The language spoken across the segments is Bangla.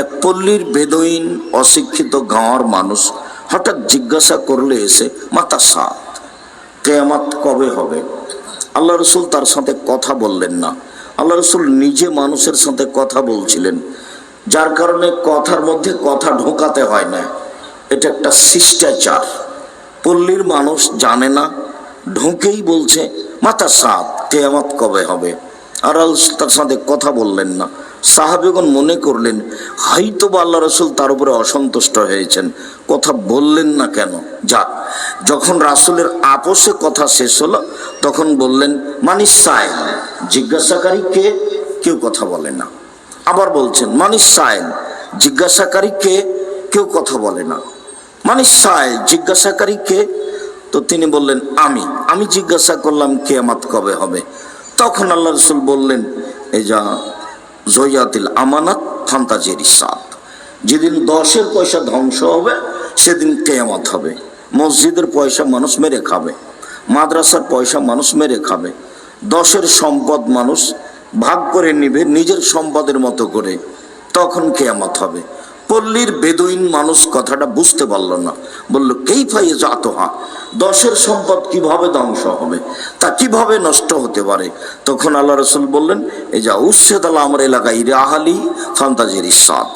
এক পল্লীর বেদইন অশিক্ষিত গাঁওয়ার মানুষ হঠাৎ জিজ্ঞাসা করলে এসে, মাতা সাত, কেয়ামাত কবে হবে? আল্লাহ রসুল তার সাথে কথা বললেন না। আল্লাহ রসুল নিজে মানুষের সাথে কথা বলছিলেন, যার কারণে কথার মধ্যে কথা ঢোকাতে হয় না। এটা একটা শিষ্টাচার। পল্লীর মানুষ জানে না, ঢোকেই বলছে, মাতা সাত, কেয়ামাত কবে হবে? আর তার সাথে কথা বললেন না। সাহাবেগণ মনে করলেন হয়তো বা আল্লাহ রসুল তার উপরে অসন্তুষ্ট হয়েছেন। কথা বললেন না কেন? যাক, যখন রাসুলের আপোষে কথা শেষ হলো, তখন বললেন, মানিস সাইন জিজ্ঞাসাকারী কে? কেউ কথা বলে না। আবার বলছেন, মানিস সাইন জিজ্ঞাসাকারী কে? কেউ কথা বলে না। মানিস সাইল জিজ্ঞাসাকারী কে? তো তিনি বললেন, আমি। আমি জিজ্ঞাসা করলাম কে কেয়ামাত কবে হবে? তখন আল্লাহ রসুল বললেন, এই যা জয়াতিল আমানাত, ফান্তাজের সাত যেদিন দশের পয়সা ধ্বংস হবে, সেদিন কেয়ামত হবে। মসজিদের পয়সা মানুষ মেরে খাবে, মাদ্রাসার পয়সা মানুষ মেরে খাবে। দশের সম্পদ মানুষ ভাগ করে নিবে নিজের সম্পদের মতো করে, তখন কেয়ামত হবে। পল্লীর বেদুইন মানুষ কথাটা বুঝতে পারল না। বলল কেই ফাইয়ে জাত হা দশের সম্পদ কীভাবে ধ্বংস হবে? তা কীভাবে নষ্ট হতে পারে? তখন আল্লাহ রসুল বললেন, এই যা উচ্ছেদ আল্লাহ আমার এলাকায় আহালি ফান্তাজের ইসাদ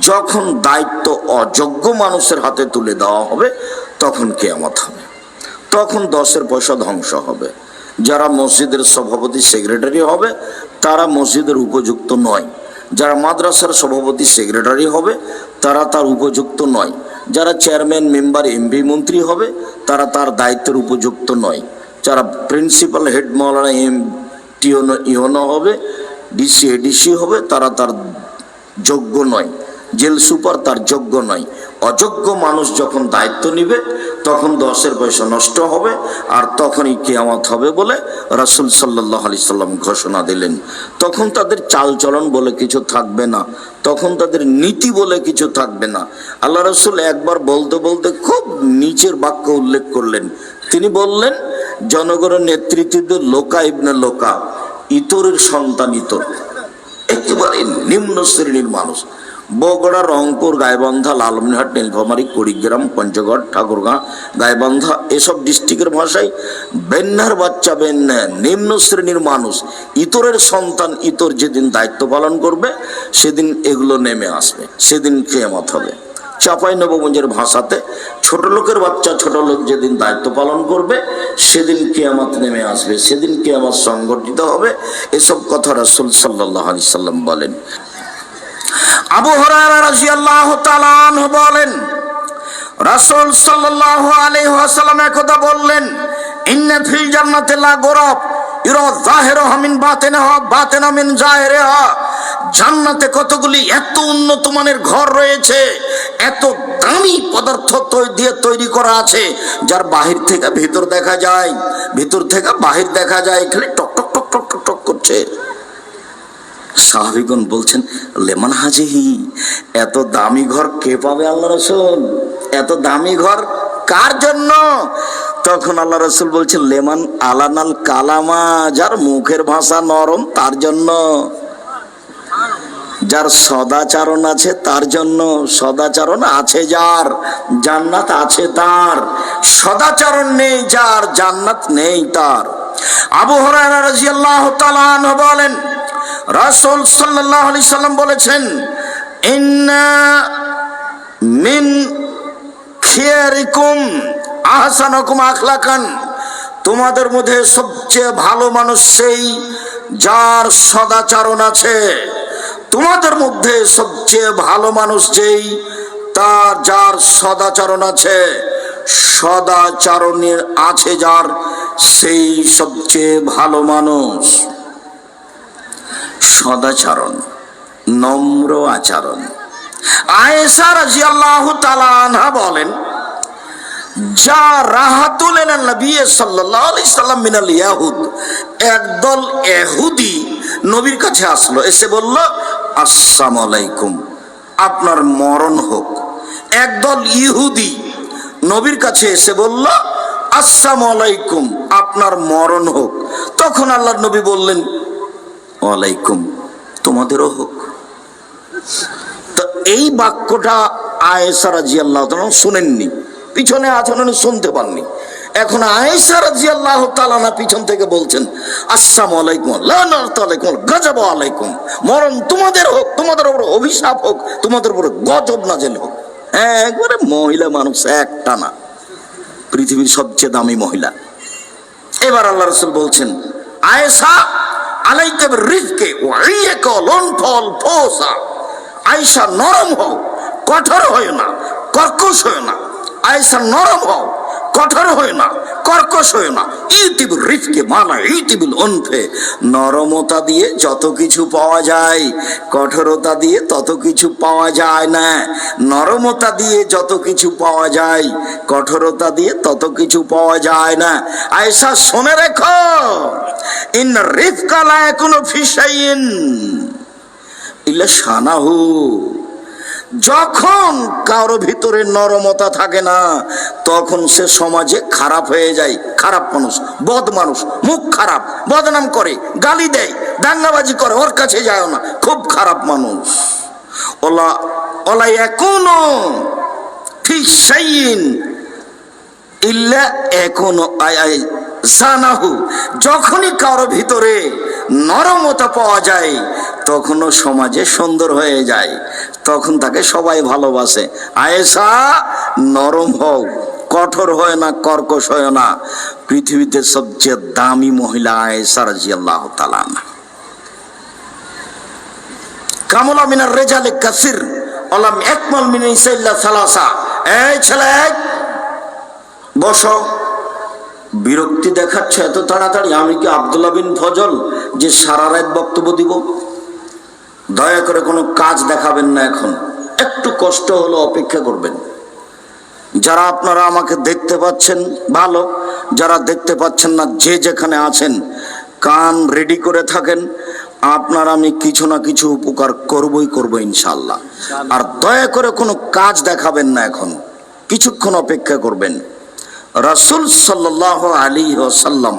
যখন দায়িত্ব অযোগ্য মানুষের হাতে তুলে দেওয়া হবে, তখন কেয়ামত হবে। তখন দশের পয়সা ধ্বংস হবে। যারা মসজিদের সভাপতি, সেক্রেটারি হবে, তারা মসজিদের উপযুক্ত নয়। যারা মাদ্রাসার সভাপতি সেক্রেটারি হবে, তারা তার উপযুক্ত নয়। যারা চেয়ারম্যান মেম্বার এমপি মন্ত্রী হবে, তারা তার দায়িত্বের উপযুক্ত নয়। যারা প্রিন্সিপাল হেড মৌলানা এম টিওনো ইহনো হবে ডিসি এডিসি হবে, তারা তার যোগ্য নয়। জেল সুপার তার যোগ্য নয়। অযোগ্য মানুষ যখন দায়িত্ব নিবে, তখন দশের পয়সা নষ্ট হবে, আর তখনই কেয়ামত হবে বলে রাসুল সাল্লাহ আলি সাল্লাম ঘোষণা দিলেন। তখন তাদের চালচলন বলে কিছু থাকবে না, তখন তাদের নীতি বলে কিছু থাকবে না। আল্লাহ রসুল একবার বলতে বলতে খুব নিচের বাক্য উল্লেখ করলেন। তিনি বললেন, জনগণের নেতৃত্বে লোকা ইবনে লোকা, ইতরের সন্তান ইতর, একেবারে নিম্ন শ্রেণির মানুষ। বগুড়া, রংপুর, গাইবান্ধা, লালমনিরহাট, নীলফামারী, কুড়িগ্রাম, পঞ্চগড়, ঠাকুরগাঁ, গাইবান্ধা এসব ডিস্ট্রিক্টের ভাষায় বেন্নার বাচ্চা বেন্না নিম্ন শ্রেণির মানুষ। ইতরের সন্তান ইতর যেদিন দায়িত্ব পালন করবে, সেদিন এগুলো নেমে আসবে, সেদিন কেয়ামত হবে। চাপাই নবগঞ্জের ভাষাতে, ছোট লোকের বাচ্চা, ছোট লোক যেদিন দায়িত্ব পালন করবে, সেদিন কেয়ামত নেমে আসবে, সেদিন কেয়ামত সংগঠিত হবে। এসব কথা রাসুল সাল্লাহ আলি সাল্লাম বলেন। বলেন, রাসূল ওয়াসাল্লাম একদা বললেন জান্নাতি জাহিরিহা জান্নাতে কতগুলি এত উন্নত মানের ঘর রয়েছে, এত দামি পদার্থ দিয়ে তৈরি করা আছে, যার বাহির থেকে ভিতর দেখা যায়, ভিতর থেকে বাহির দেখা যায়, খালি টক টক টক টক টক করছে। সাহাবিগণ বলছেন, লেমন হাজিহি এত দামি ঘর কে পাবে আল্লাহ রসুল? এত দামি ঘর কার জন্য? তখন আল্লাহ রসুল বলছেন, লেমান আলানাল কালামা, যার মুখের ভাষা নরম, তার জন্য। যার সদাচারণ আছে, তার জন্য। সদাচারণ আছে যার, জান্নাত আছে তার। সদাচরণ নেই যার, জান্নাত নেই তার। আবু তাআলা বলেন রাসূল সাল্লাল্লাহু আলাইহি সাল্লাম বলেছেন, ইন্না মিন খিয়ারিকুম আহসানাকুম আখলাকান। তোমাদের মধ্যে সবচেয়ে ভালো মানুষ সেই যার সদাচরণ আছে। তোমাদের মধ্যে সবচেয়ে ভালো মানুষ যেই তার যার সদাচরণ আছে। সদাচরণের আছে যার সেই সবচেয়ে ভালো মানুষ। সদাচরণ, নম্র আচরণ। আয়েশা রাজিয়াল্লাহু তাআলা আনহা বলেন, যা রাহাতুল নবী সাল্লাল্লাহু আলাইহি সাল্লাম মিনাল ইয়াহুদ, একদল ইহুদি নবীর কাছে আসলো। এসে বলল, আসসালামু আলাইকুম, আপনার মরণ হোক। একদল ইহুদি নবীর কাছে এসে বলল, আসসালামু আলাইকুম, আপনার মরণ হোক। তখন আল্লাহর নবী বললেন ওয়ালাইকুম, তোমাদেরও হোক। তো এই বাক্যটা আয়েসা রাজি আল্লাহ শুনেননি, পিছনে আছেন উনি শুনতে পাননি। এখন আয়েসা রাজি আল্লাহ তালানা পিছন থেকে বলছেন, আসসালামু আলাইকুম আলাইকুম গজব আলাইকুম। মরণ তোমাদের হোক, তোমাদের উপর অভিশাপ হোক, তোমাদের উপর গজব নাজেল হোক। হ্যাঁ একবারে মহিলা মানুষ একটা না পৃথিবীর সবচেয়ে দামি মহিলা। এবার আল্লাহ রসুল বলছেন, আয়েশা আলাইকে রিজকে ওয়াইয়াক ফল ফোসা আয়েশা নরম হও, কঠোর হয় না, কর্কশ হয় না। আয়েশা নরম হও কঠোর হয় না, কর্কশ হয় না। ইউটিউব রিফকে মানা ইউটিউবুল অনফে নরমতা দিয়ে যত কিছু পাওয়া যায়, কঠোরতা দিয়ে তত কিছু পাওয়া যায় না। নরমতা দিয়ে যত কিছু পাওয়া যায়, কঠোরতা দিয়ে তত কিছু পাওয়া যায় না। আয়সা শুনে রেখো। ইন রিফকালা এখনও ফিসাইন ইল্লা সানাহু যখন কারও ভিতরে নরমতা থাকে না, তখন সে সমাজে খারাপ হয়ে যায়। খারাপ মানুষ, বদ মানুষ, মুখ খারাপ, বদনাম করে, গালি দেয়, দাঙ্গাবাজি করে, ওর কাছে যায় না। খুব খারাপ মানুষ। ওলা ওলা এখনও ইল্লা এখনও আই আই জানাহু। যখনই কারও ভিতরে নরমতা পাওয়া যায় তখনও সমাজে সুন্দর হয়ে যায়। তখন তাকে সবাই ভালোবাসে। আয়েশা, নরম হও, কঠোর হয় না, কর্কশ হয় না। পৃথিবীতে সবচেয়ে দামি মহিলা আয়েশা রাজি আল্লাহ কামলা মিনার রেজালে কাসির অলাম একমল মিনা ইসাইল্লা সালাসা। এই ছেলে, বসো। বিরক্তি দেখাচ্ছে এত তাড়াতাড়ি? আমি কি আবদুল্লাহ বিন ফজল যে সারা রাত বক্তব্য দিব? দয়া করে কোনো কাজ দেখাবেন না এখন। একটু কষ্ট হলো অপেক্ষা করবেন। যারা আপনারা আমাকে দেখতে পাচ্ছেন ভালো। যারা দেখতে পাচ্ছেন না যে যেখানে আছেন কান রেডি করে থাকেন। আপনার আমি কিছু না কিছু উপকার করবই করব ইনশাল্লাহ আর দয়া করে কোনো কাজ দেখাবেন না এখন। কিছুক্ষণ অপেক্ষা করবেন। রাসুল সাল্লাহ আলী সাল্লাম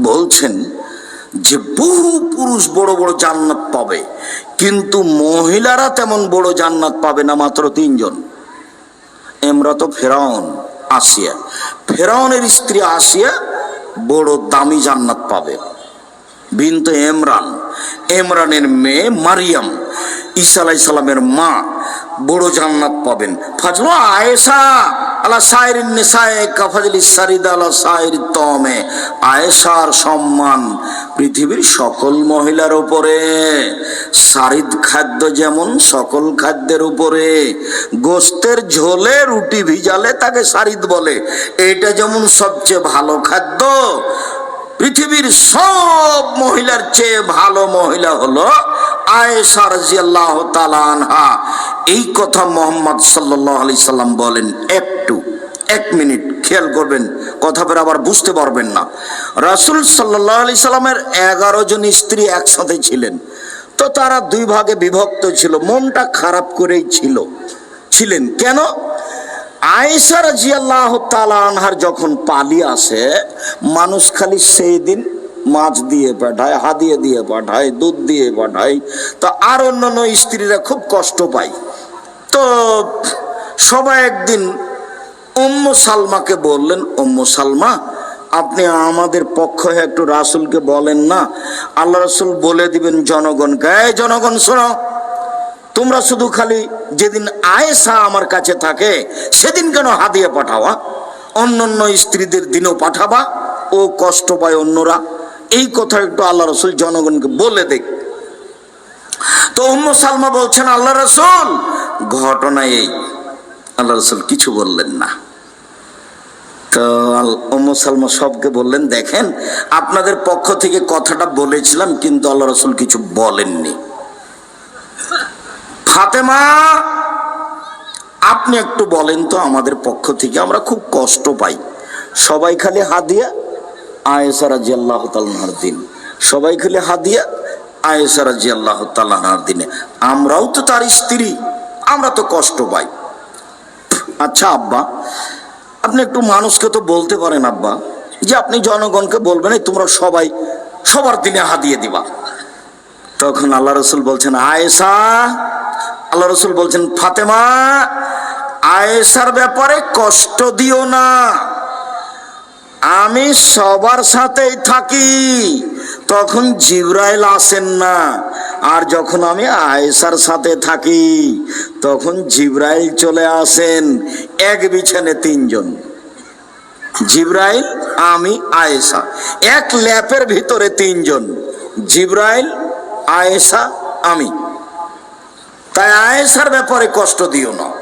বলছেন যে বহু পুরুষ বড় বড় জান্নাত পাবে, কিন্তু মহিলারা তেমন বড় জান্নাত পাবে না মাত্র তিনজন। এমরা তো ফেরাউন, আসিয়া। ফেরাউনের স্ত্রী আসিয়া বড় দামি জান্নাত পাবে। বিন্তু এমরান। এমরানের মেয়ে মারিয়াম, ঈসা আলাই সালামের মা বড় জান্নাত পাবেন। ফাজল আয়েশা আলা সাইর নিসায়ে কাফাজলি সারিদ আলা সাইর তমে আয়েশার সম্মান পৃথিবীর সকল মহিলার উপরে। সারিদ খাদ্য যেমন সকল খাদ্যের উপরে, গোস্তের ঝোলে রুটি ভিজালে তাকে সারিদ বলে। এটা যেমন সবচেয়ে ভালো খাদ্য, পৃথিবীর সব মহিলার চেয়ে ভালো মহিলা হলো আয়েশা রাজিয়াল্লাহ তাআলা আনহা। এই কথা মোহাম্মদ আলাইহি সাল্লাম বলেন একটু। এক মিনিট খেয়াল করবেন, কথা বের আবার বুঝতে পারবেন না। রাসূল সাল্লাল্লাহু আলাইহি সাল্লামের এগারো জন স্ত্রী একসাথে ছিলেন। তো তারা দুই ভাগে বিভক্ত ছিল, মনটা খারাপ করেই ছিল। ছিলেন কেন? আয়েশা রাজিয়াল্লাহ তাআলা আনহার যখন পালি আসে, মানুষ খালি সেই দিন মাছ দিয়ে পাঠায়, হাদিয়ে দিয়ে পাঠায়, দুধ দিয়ে পাঠায়। তো আর অন্যান্য স্ত্রীরা খুব কষ্ট পায়। তো সবাই একদিন উম্ম সালমাকে বললেন, উম্ম সালমা, আপনি আমাদের পক্ষ হয়ে একটু রাসুলকে বলেন না। আল্লাহ রাসুল বলে দিবেন জনগণকে এই জনগণ শোনো। তোমরা শুধু খালি যেদিন আয়েসা আমার কাছে থাকে, সেদিন কেন হাদিয়ে পাঠাওয়া? অন্য অন্য স্ত্রীদের দিনও পাঠাবা ও কষ্ট পায় অন্যরা। এই কথা একটু আল্লাহ রসুল জনগণকে বলে দেখ। তো উম্ম সালমা বলছেন, আল্লাহ রসুল, ঘটনা এই। আল্লাহ রসুল কিছু বললেন না। তো উম্ম সালমা সবকে বললেন, দেখেন, আপনাদের পক্ষ থেকে কথাটা বলেছিলাম, কিন্তু আল্লাহ রসুল কিছু বলেননি। ফাতেমা, আপনি একটু বলেন তো আমাদের পক্ষ থেকে, আমরা খুব কষ্ট পাই। সবাই খালি হাদিয়া আয়েসারা জি আল্লাহ তাল্লাহার দিন। সবাই খালি হাদিয়া আয়েসারা জি আল্লাহ তাল্লাহার দিনে। আমরাও তো তার স্ত্রী, আমরা তো কষ্ট পাই। আচ্ছা আব্বা, আপনি একটু মানুষকে তো বলতে পারেন, আব্বা, যে আপনি জনগণকে বলবেন, এই তোমরা সবাই সবার দিনে হাদিয়ে দিবা। তখন আল্লাহ রসুল বলছেন, আয়েশা, আল্লাহ রসুল বলছেন, ফাতেমা, আয়েশার ব্যাপারে কষ্ট দিও না। আমি সবার সাথেই থাকি। তখন জিব্রাইল আসেন না। আর যখন আমি আয়েশার সাথে থাকি, তখন জিব্রাইল চলে আসেন এক বিছানে তিনজন। জিব্রাইল, আমি, আয়েশা। এক ল্যাপের ভিতরে তিনজন। জিব্রাইল, আয়েশা, আমি। তাই আয়েশার ব্যাপারে কষ্ট দিও না।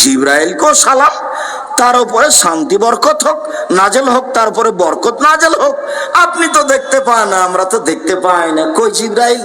জিব্রাইলকেও সালাম, তার উপরে শান্তি, বরকত হোক, নাজেল হোক তারপরে বরকত, নাজেল হোক। আপনি তো দেখতে পান, আমরা তো দেখতে পাই না। কই জিব্রাইল?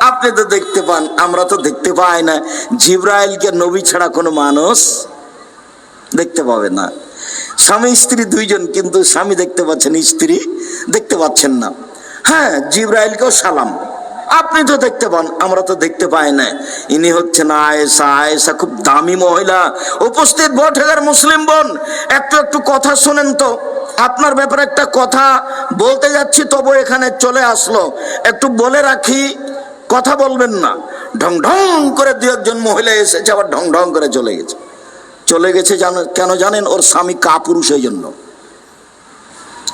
আপনি তো দেখতে পান, আমরা তো দেখতে পাই না। জিব্রাইলকে নবী ছাড়া কোনো মানুষ দেখতে পাবে না। স্বামী, স্ত্রী দুইজন, কিন্তু স্বামী দেখতে পাচ্ছেন, স্ত্রী দেখতে পাচ্ছেন না। হ্যাঁ জিব্রাইলকেও সালাম। আপনি তো দেখতে পান, আমরা তো দেখতে পাই না। ইনি হচ্ছেন আয়েশা। আয়েশা খুব দামি মহিলা। উপস্থিত বৈঠকের মুসলিম বোন। একটু একটু কথা শোনেন তো। আপনার ব্যাপারে একটা কথা বলতে যাচ্ছি, তবু এখানে চলে আসলো। একটু বলে রাখি, কথা বলবেন না। ঢং ঢং করে দু একজন মহিলা এসেছে, আবার ঢং ঢং করে চলে গেছে। চলে গেছে কেন জানেন? ওর স্বামী কাপুরুষ এই জন্য।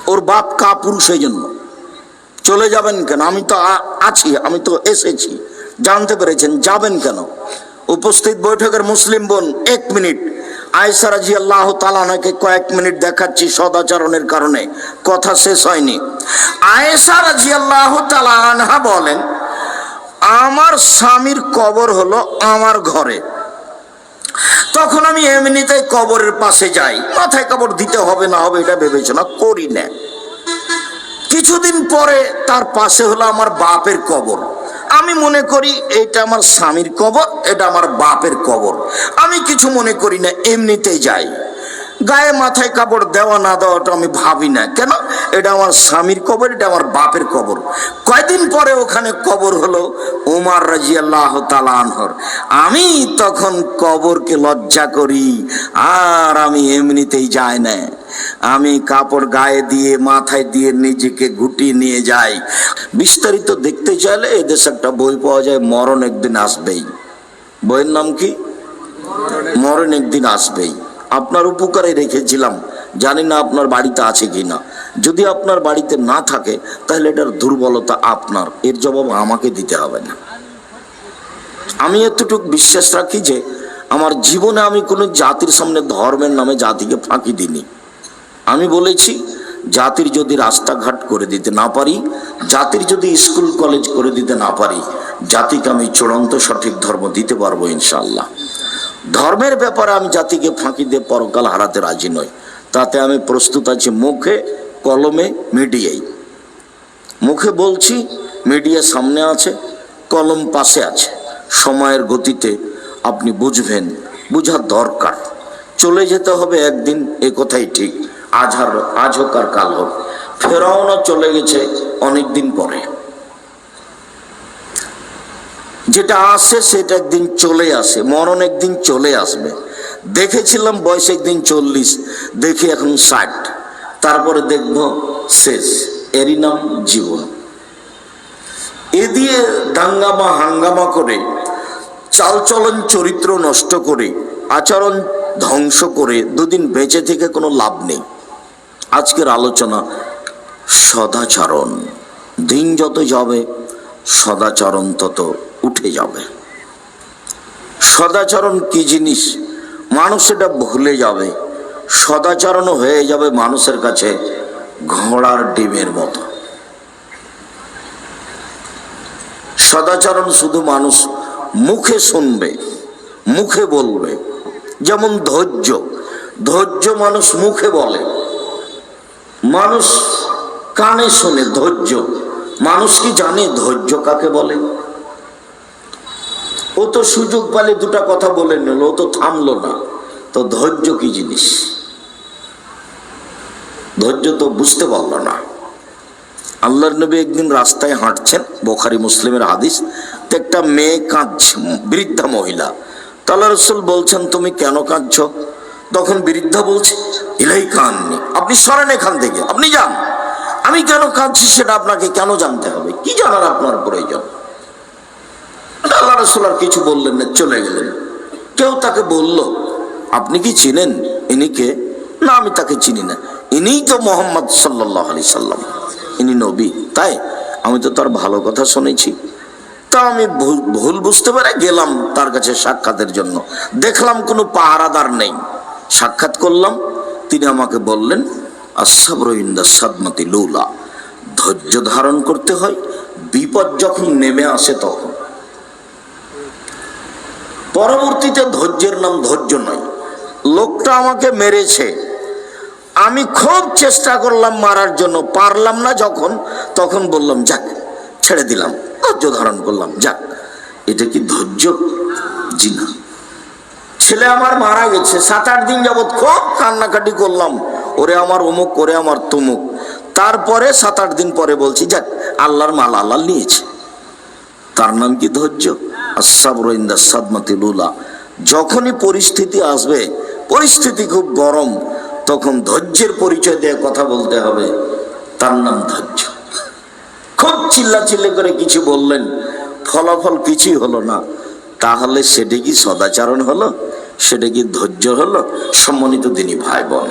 ওর বাপ কাপুরুষ এই জন্য। চলে যাবেন কেন? আমি তো আছি, আমি তো এসেছি। জানতে পেরেছেন, যাবেন কেন? উপস্থিত বৈঠকের মুসলিম বোন, এক মিনিট। আয়সা রাজি আল্লাহ তালানাকে কয়েক মিনিট দেখাচ্ছি সদাচরণের কারণে। কথা শেষ হয়নি। আয়েশা রাজি আল্লাহ তালানহা বলেন, আমার স্বামীর কবর হলো আমার ঘরে। তখন আমি এমনিতেই কবরের পাশে যাই। মাথায় কবর দিতে হবে না হবে এটা বিবেচনা করি না। কিছুদিন পরে তার পাশে হলো আমার বাপের কবর। আমি মনে করি এটা আমার স্বামীর কবর, এটা আমার বাপের কবর। আমি কিছু মনে করি না, এমনিতেই যাই। গায়ে মাথায় কাপড় দেওয়া না দেওয়াটা আমি ভাবি না। কেন? এটা আমার স্বামীর কবর, এটা আমার বাপের কবর। কয়দিন পরে ওখানে কবর হলো উমার রাজি আল্লাহ তালানহর আমি তখন কবরকে লজ্জা করি, আর আমি এমনিতেই যাই না। আমি কাপড় গায়ে দিয়ে, মাথায় দিয়ে নিজেকে গুটিয়ে নিয়ে যাই। বিস্তারিত দেখতে চাইলে এদেশে একটা বই পাওয়া যায়, মরণ একদিন আসবেই। বইয়ের নাম কি? মরণ একদিন আসবেই। আপনার উপকারে রেখেছিলাম, জানি না আপনার বাড়িতে আছে কি না যদি আপনার বাড়িতে না থাকে, তাহলে এটার দুর্বলতা আপনার। এর জবাব আমাকে দিতে হবে না। আমি এতটুকু বিশ্বাস রাখি যে, আমার জীবনে আমি কোনো জাতির সামনে ধর্মের নামে জাতিকে ফাঁকি দিইনি। আমি বলেছি, জাতির যদি রাস্তাঘাট করে দিতে না পারি, জাতির যদি স্কুল, কলেজ করে দিতে না পারি, জাতিকে আমি চূড়ান্ত সঠিক ধর্ম দিতে পারব ইনশাল্লাহ ধর্মের ব্যাপারে আমি জাতিকে ফাঁকি দিয়ে পরকাল হারাতে রাজি নই। তাতে আমি প্রস্তুত আছি মুখে, কলমে মিডিয়াই মুখে বলছি, মিডিয়া সামনে আছে, কলম পাশে আছে। সময়ের গতিতে আপনি বুঝবেন, বুঝার দরকার। চলে যেতে হবে একদিন, এ কথাই ঠিক। আজ আর আজ হোক আর কাল হোক। ফেরাউনও চলে গেছে অনেক দিন পরে। যেটা আসে সেটা একদিন চলে আসে, মরণ একদিন চলে আসবে। দেখেছিলাম বয়স একদিন চল্লিশ, দেখি এখন ষাট। তারপরে দেখব শেষ, এরই নাম জীবন। এ দিয়ে দাঙ্গামা, হাঙ্গামা করে চালচলন চরিত্র নষ্ট করে, আচরণ ধ্বংস করে দুদিন বেঁচে থেকে কোনো লাভ নেই। আজকের আলোচনা সদাচরণ। দিন যত যাবে, সদাচরণ তত উঠে যাবে। সদাচরণ কি জিনিস? মানুষ এটা ভুলে যাবে। সদাচরণ হয়ে যাবে মানুষের কাছে ঘোড়ার ডিমের মতো। সদাচরণ শুধু মানুষ মুখে শুনবে, মুখে বলবে। যেমন ধৈর্য ধৈর্য মানুষ মুখে বলে। মানুষ কানে শোনে ধৈর্য। মানুষ কি জানে ধৈর্য কাকে বলে? ও তো সুযোগ পালে দুটা কথা বলে নিল, ও তো থামলো না। তো ধৈর্য কি জিনিস? ধৈর্য তো বুঝতে পারল না। আল্লাহর নবী একদিন রাস্তায় হাঁটছেন, বোখারি মুসলিমের হাদিস, তো একটা মেয়ে কাঁদছে, বৃদ্ধা মহিলা। তাল্লা রসুল বলছেন, তুমি কেন কাঁদছ? তখন বৃদ্ধা বলছে ইলাই আপনি সরেন এখান থেকে, আপনি যান। আমি কেন কাঁদছি সেটা আপনাকে কেন জানতে হবে? কি জানার আপনার প্রয়োজন? আল্লাহ রসুল আর কিছু বললেন না, চলে গেলেন। কেউ তাকে বলল, আপনি কি চিনেন ইনি কে? না, আমি তাকে চিনি না। ইনিই তো মোহাম্মদ সাল্লাহ আলি সাল্লাম। ইনি নবী, তাই আমি তো তার ভালো কথা শুনেছি। তা আমি ভুল বুঝতে পারে গেলাম তার কাছে সাক্ষাতের জন্য। দেখলাম কোনো পাহারাদার নেই। সাক্ষাৎ করলাম তিনি আমাকে বললেন আসাবরইন্দা সাদমতি লৌলা। ধৈর্য ধারণ করতে হয়, বিপদ যখন নেমে আসে তখন। পরবর্তীতে ধৈর্যের নাম ধৈর্য নয়, লোকটা আমাকে মেরেছে। আমি খুব চেষ্টা করলাম মারার জন্য, পারলাম না যখন, তখন বললাম, যাক, ছেড়ে দিলাম। ধৈর্য ধারণ করলাম, যাক, এটা কি ধৈর্য? জি না ছেলে আমার মারা গেছে সাত আট দিন যাবৎ খুব কান্নাকাটি করলাম। ওরে আমার অমুক করে আমার তমুক। তারপরে সাত আট দিন পরে বলছি, যাক, আল্লাহর মাল আল্লাহ নিয়েছে। তার নাম কি ধৈর্য? আসাবরইন্দা সাদমাতি লুলা যখনই পরিস্থিতি আসবে, পরিস্থিতি খুব গরম, তখন ধৈর্যের পরিচয় দিয়ে কথা বলতে হবে। তার নাম ধৈর্য। খুব চিল্লা চিল্লি করে কিছু বললেন, ফলাফল কিছুই হলো না। তাহলে সেটা কি সদাচরণ হলো? সেটা কি ধৈর্য হলো? সম্মানিত দিনী ভাই বোন